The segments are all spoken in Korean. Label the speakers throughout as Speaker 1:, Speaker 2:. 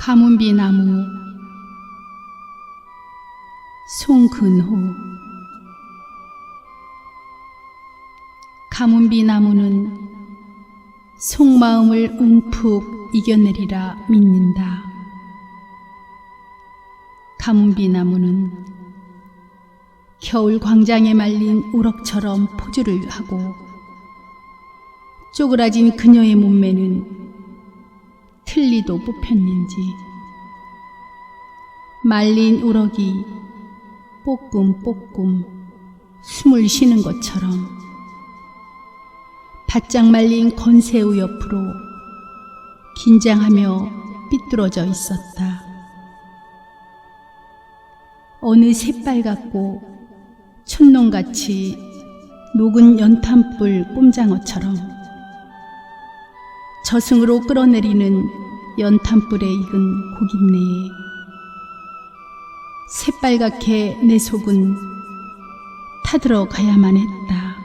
Speaker 1: 가문비 나무 송근호 가문비 나무는 속마음을 움푹 이겨내리라 믿는다. 가문비 나무는 겨울 광장에 말린 우럭처럼 포즈를 하고 쪼그라진 그녀의 몸매는 틀니도 뽑혔는지 말린 우럭이 뽀끔뽀끔 숨을 쉬는 것처럼 바짝 말린 건새우 옆으로 긴장하며 삐뚤어져 있었다. 어느 새빨갛고 촛농같이 녹은 연탄불 꼼장어처럼 저승으로 끌어내리는 연탄불에 익은 고깃내에 새빨갛게 내 속은 타들어 가야만 했다.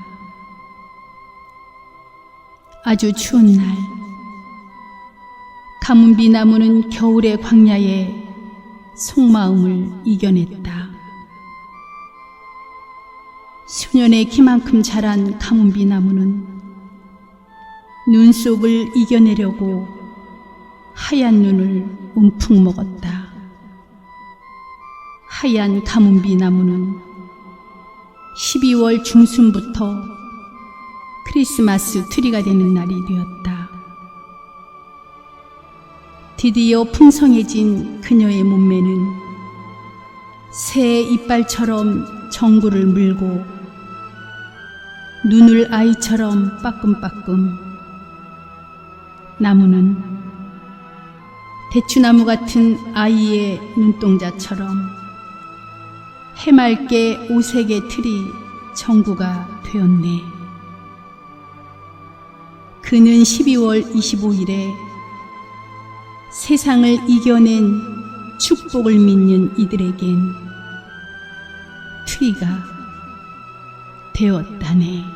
Speaker 1: 아주 추운 날, 가문비 나무는 겨울의 광야에 속마음을 이겨냈다. 수년의 키만큼 자란 가문비 나무는 눈 속을 이겨내려고 하얀 눈을 움푹 먹었다. 하얀 가문비 나무는 12월 중순부터 크리스마스 트리가 되는 날이 되었다. 드디어 풍성해진 그녀의 몸매는 새 이빨처럼 정구를 물고 눈을 아이처럼 빠끔빠끔 나무는 대추나무 같은 아이의 눈동자처럼 해맑게 오색의 틀이 정구가 되었네. 그는 12월 25일에 세상을 이겨낸 축복을 믿는 이들에겐 트리가 되었다네.